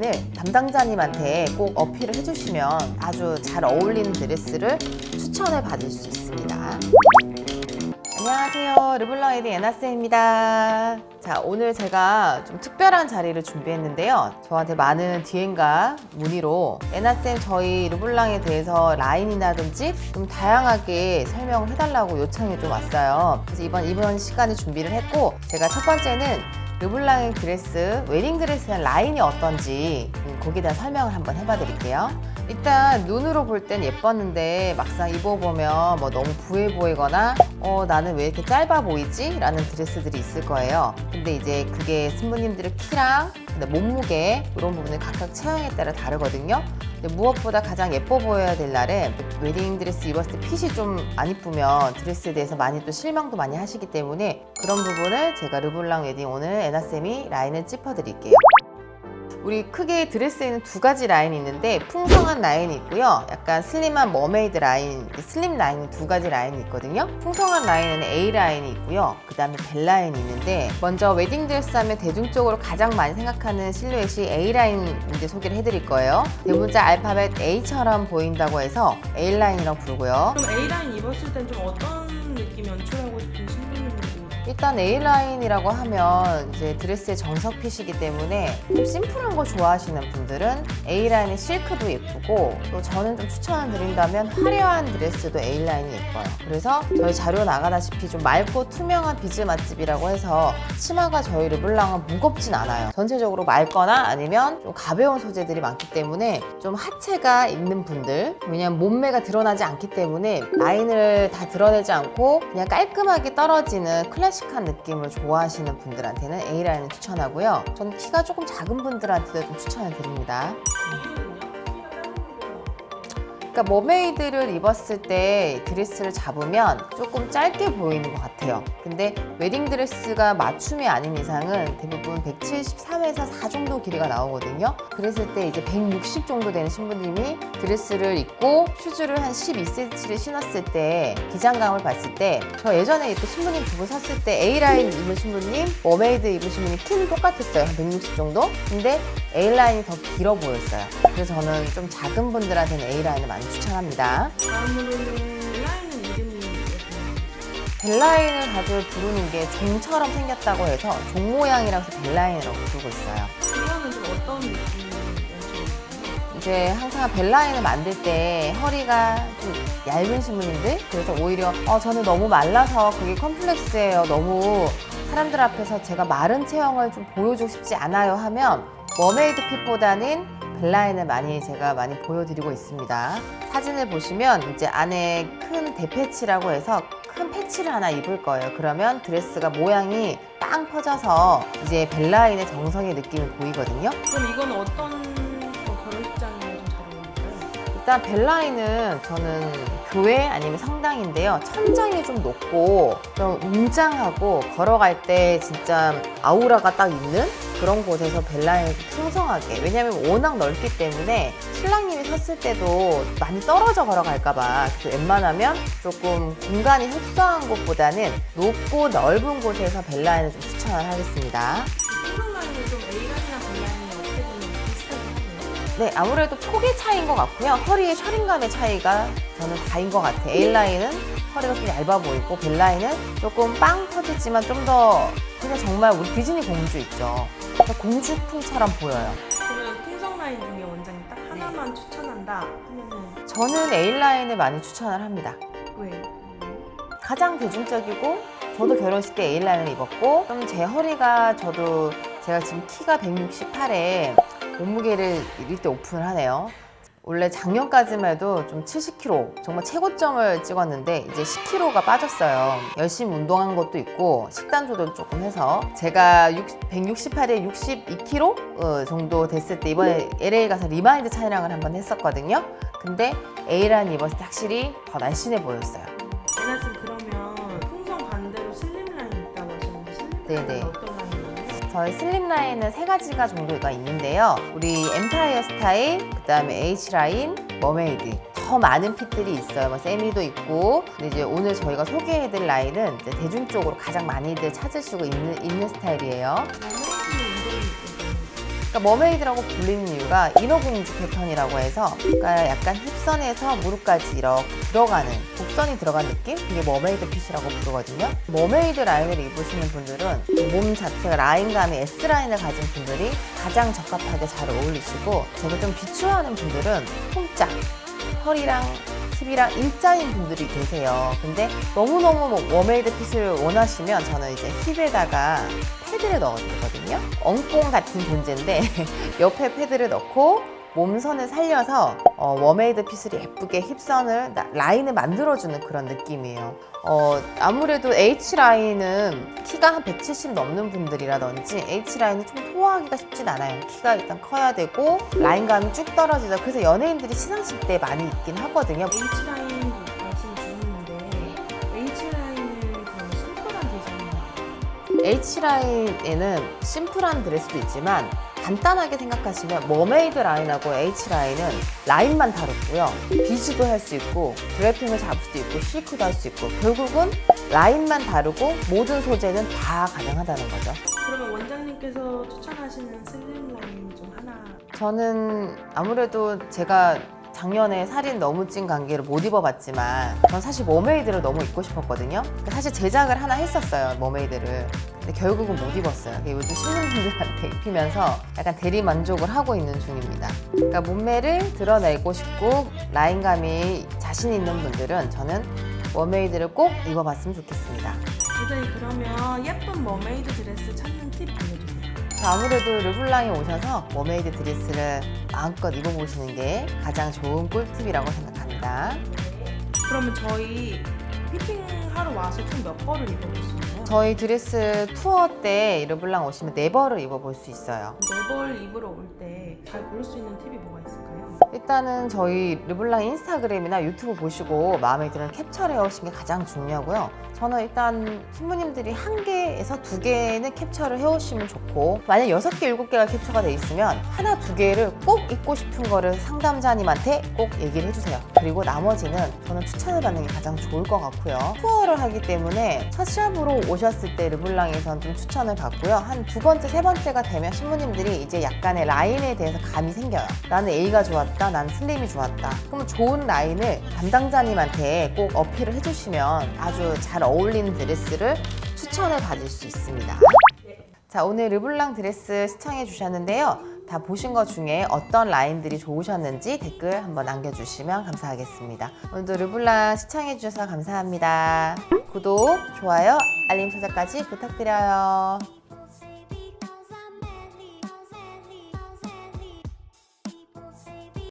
라인을 담당자님한테 꼭 어필을 해주시면 아주 잘 어울리는 드레스를 추천을 받을 수 있습니다. 안녕하세요. 르블랑 에디 에나쌤입니다. 자, 오늘 제가 좀 특별한 자리를 준비했는데요. 저한테 많은 DM과 문의로 에나쌤 저희 르블랑에 대해서 라인이라든지 좀 다양하게 설명을 해달라고 요청이 좀 왔어요. 그래서 이번, 이번 시간에 준비를 했고, 제가 첫 번째는 르블랑의 드레스, 웨딩 드레스의 라인이 어떤지 음, 거기에 대한 설명을 한번 해봐 드릴게요. 일단 눈으로 볼 땐 예뻤는데 막상 입어보면 뭐 너무 부해 보이거나 어 나는 왜 이렇게 짧아 보이지? 라는 드레스들이 있을 거예요. 근데 이제 그게 신부님들의 키랑 몸무게 이런 부분은 각각 체형에 따라 다르거든요. 무엇보다 가장 예뻐 보여야 될 날에 웨딩 드레스 입었을 때 핏이 좀 안 이쁘면 드레스에 대해서 많이 또 실망도 많이 하시기 때문에 그런 부분을 제가 르블랑 웨딩 오늘 에나쌤이 라인을 짚어드릴게요. 우리 크게 드레스에는 두 가지 라인이 있는데 풍성한 라인이 있고요. 약간 슬림한 머메이드 라인, 슬림 라인이 두 가지 라인이 있거든요. 풍성한 라인에는 A 라인이 있고요. 그 다음에 벨 라인이 있는데 먼저 웨딩 드레스 하면 대중적으로 가장 많이 생각하는 실루엣이 A 라인 이제 소개를 해드릴 거예요. 대문자 알파벳 A처럼 보인다고 해서 A 라인이라고 부르고요. 그럼 A라인 입었을 땐 좀 어떤 느낌 연출하고 신부님들이 일단 A라인이라고 하면 이제 드레스의 정석핏이기 때문에 좀 심플한 거 좋아하시는 분들은 A라인의 실크도 예쁘고 또 저는 좀 추천을 드린다면 화려한 드레스도 A라인이 예뻐요. 그래서 저희 자료 나가다시피 좀 맑고 투명한 비즈 맛집이라고 해서 치마가 저희 르블랑은 무겁진 않아요. 전체적으로 맑거나 아니면 좀 가벼운 소재들이 많기 때문에 좀 하체가 있는 분들 왜냐면 몸매가 드러나지 않기 때문에 라인을 다 드러내지 않고 그냥 깔끔하게 떨어지는 클래식 한 느낌을 좋아하시는 분들한테는 A라인을 추천하고요. 저는 키가 조금 작은 분들한테도 좀 추천을 드립니다. 그러니까 머메이드를 입었을 때 드레스를 잡으면 조금 짧게 보이는 것 같아요. 근데 웨딩 드레스가 맞춤이 아닌 이상은 대부분 173에서 4 정도 길이가 나오거든요. 그랬을 때 이제 160 정도 되는 신부님이 드레스를 입고 슈즈를 한 12cm를 신었을 때 기장감을 봤을 때 저 예전에 이렇게 신부님 두분 섰을 때 A라인 입은 신부님, 머메이드 입은 신부님 키는 똑같았어요. 한160 정도? 근데 A라인이 더 길어 보였어요. 그래서 저는 좀 작은 분들한테는 A라인을 많이 추천합니다. 다음으로는 라인은 이름이. 벨라인을 다들 부르는 게 종처럼 생겼다고 해서 종 모양이라서 벨라인이라고 부르고 있어요. 이거는 좀 어떤? 이제 항상 벨라인을 만들 때 허리가 좀 얇은 신부님들 그래서 오히려 어, 저는 너무 말라서 그게 컴플렉스예요. 너무 사람들 앞에서 제가 마른 체형을 좀 보여주고 싶지 않아요 하면 머메이드 핏보다는 벨라인을 많이 제가 많이 보여드리고 있습니다. 사진을 보시면 이제 안에 큰 대패치라고 해서 큰 패치를 하나 입을 거예요. 그러면 드레스가 모양이 빵 퍼져서 이제 벨라인의 정성의 느낌이 보이거든요. 그럼 이건 어떤 일단 벨라인은 저는 교회 아니면 성당인데요. 천장이 좀 높고 좀 웅장하고 걸어갈 때 진짜 아우라가 딱 있는 그런 곳에서 벨라인을 좀 풍성하게 왜냐면 워낙 넓기 때문에 신랑님이 섰을 때도 많이 떨어져 걸어갈까봐 그래서 웬만하면 조금 공간이 흡사한 곳보다는 높고 넓은 곳에서 벨라인을 좀 추천을 하겠습니다. 네, 아무래도 폭의 차이인 것 같고요. 허리의 셔링감의 차이가 저는 다인 것 같아요. A라인은 허리가 좀 얇아 보이고 벨라인은 조금 빵 터지지만 좀 더 그냥 정말 우리 디즈니 공주 있죠. 공주풍처럼 보여요. 그러면 풍선 라인 중에 원장님 딱 하나만 추천한다 하면은 저는 A라인을 많이 추천을 합니다. 왜? 가장 대중적이고 저도 결혼식 때 A라인을 입었고 좀 제 허리가 저도 제가 지금 키가 168에 몸무게를 이때 오픈을 하네요. 원래 작년까지만 해도 좀 70kg 정말 최고점을 찍었는데 이제 10kg가 빠졌어요. 열심히 운동한 것도 있고 식단 조절 조금 해서 제가 168에 62kg 어, 정도 됐을 때 이번에 LA 가서 리마인드 촬영을 한번 했었거든요. 근데 A라인 입었을 때 확실히 더 날씬해 보였어요. 에나쌤 그러면 풍선 반대로 슬림 라인 있다고 하셨는데 슬림 네네. 라인은 어떤? 저희 슬림 라인은 세 가지가 정도가 있는데요. 우리 엠파이어 스타일, 그 다음에 H 라인, 머메이드. 더 많은 핏들이 있어요. 뭐 세미도 있고. 근데 이제 오늘 저희가 소개해드릴 라인은 이제 대중적으로 가장 많이들 찾으시고 있는, 있는 스타일이에요. 그러니까 머메이드라고 불리는 이유가 인어공주 패턴이라고 해서 그러니까 약간 힙선에서 무릎까지 이렇게 들어가는 곡선이 들어간 느낌? 그게 머메이드 핏이라고 부르거든요. 머메이드 라인을 입으시는 분들은 몸 자체가 라인감이 S 라인을 가진 분들이 가장 적합하게 잘 어울리시고 제가 좀 비추하는 분들은 통짜 허리랑 힙이랑 일자인 분들이 계세요. 근데 너무너무 뭐 워메이드 핏을 원하시면 저는 이제 힙에다가 패드를 넣어드리거든요. 엉뽕 같은 존재인데 옆에 패드를 넣고 몸선을 살려서 어, 워메이드 핏을 예쁘게 힙선을 나- 라인을 만들어주는 그런 느낌이에요. 어, 아무래도 H 라인은 키가 한 170 넘는 분들이라든지 H 라인이 좀 소화하기가 쉽진 않아요. 키가 일단 커야 되고 라인감이 쭉 떨어지죠. 그래서 연예인들이 시상식 때 많이 입긴 하거든요. H라인 말씀 주셨는데 H라인은 그런 심플한 디자인인가요? H 라인에는 심플한 드레스도 있지만 간단하게 생각하시면 머메이드 라인하고 H 라인은 라인만 다르고요. 비즈도 할 수 있고 드래핑을 잡을 수도 있고 실크도 할 수 있고 결국은 라인만 다르고 모든 소재는 다 가능하다는 거죠. 그러면 원장님께서 추천하시는 슬림 라인 중 하나 저는 아무래도 제가 작년에 살이 너무 찐 관계로 못 입어봤지만 전 사실 머메이드를 너무 입고 싶었거든요. 사실 제작을 하나 했었어요, 머메이드를. 근데 결국은 못 입었어요. 요즘 신혼분들한테 입히면서 약간 대리 만족을 하고 있는 중입니다. 그러니까 몸매를 드러내고 싶고 라인감이 자신 있는 분들은 저는 머메이드를 꼭 입어봤으면 좋겠습니다. 원장님 그러면 예쁜 머메이드 드레스 찾는 팁 아무래도 르블랑에 오셔서 머메이드 드레스를 마음껏 입어보시는 게 가장 좋은 꿀팁이라고 생각합니다. 그러면 저희 피팅하러 와서 총 몇 벌을 있나요? 저희 드레스 투어 때 르블랑 오시면 네 벌을 입어볼 수 있어요. 네벌 입으러 올 때 잘 고를 수 있는 팁이 뭐가 있을까요? 일단은 저희 르블랑 인스타그램이나 유튜브 보시고 마음에 드는 캡처를 해오신 게 가장 중요하고요. 저는 일단 신부님들이 한 개에서 두 개는 캡처를 해오시면 좋고 만약 여섯 개, 일곱 개가 캡처가 돼 있으면 하나, 두 개를 꼭 입고 싶은 거를 상담자님한테 꼭 얘기를 해주세요. 그리고 나머지는 저는 추천을 받는 게 가장 좋을 것 같고요. 투어를 하기 때문에 첫 샵으로 오 셨을 때 르블랑에선 좀 추천을 받고요. 한 두 번째, 세 번째가 되면 신부님들이 이제 약간의 라인에 대해서 감이 생겨요. 나는 A가 좋았다, 나는 슬림이 좋았다. 그러면 좋은 라인을 담당자님한테 꼭 어필을 해주시면 아주 잘 어울리는 드레스를 추천을 받을 수 있습니다. 자, 오늘 르블랑 드레스 시청해 주셨는데요. 다 보신 것 중에 어떤 라인들이 좋으셨는지 댓글 한번 남겨주시면 감사하겠습니다. 오늘도 르블랑 시청해 주셔서 감사합니다. 구독, 좋아요, 알림 설정까지 부탁드려요.